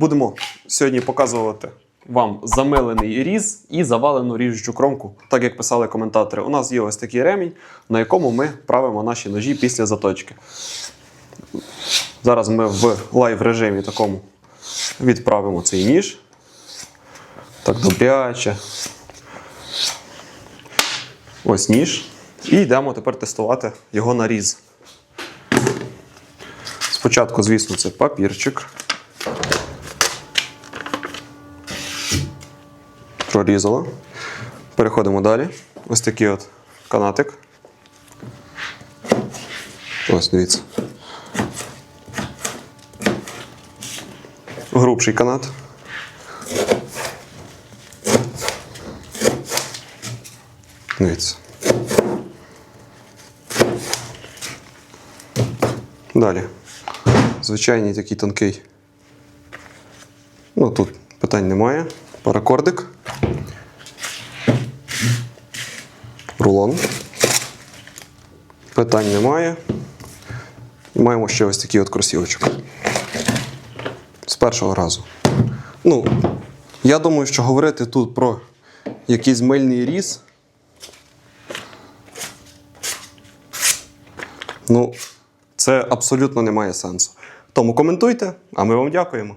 Будемо сьогодні показувати вам замилений різ і завалену ріжучу кромку, так як писали коментатори. У нас є ось такий ремінь, на якому ми правимо наші ножі після заточки. Зараз ми в лайв режимі такому відправимо цей ніж. Так добряче. Ось ніж. І йдемо тепер тестувати його на різ. Спочатку, звісно, це папірчик. Прорізало. Переходимо далі. Ось такий от канатик. Ось, дивіться. Грубший канат. Дивіться. Далі. Звичайний такий тонкий. Ну, тут питань немає. Паракордик. Рулон. Питань немає. Маємо ще ось такий от кросівочок. З першого разу. Ну, я думаю, що говорити тут про якийсь мильний різ. Ну, це абсолютно не має сенсу. Тому коментуйте, а ми вам дякуємо.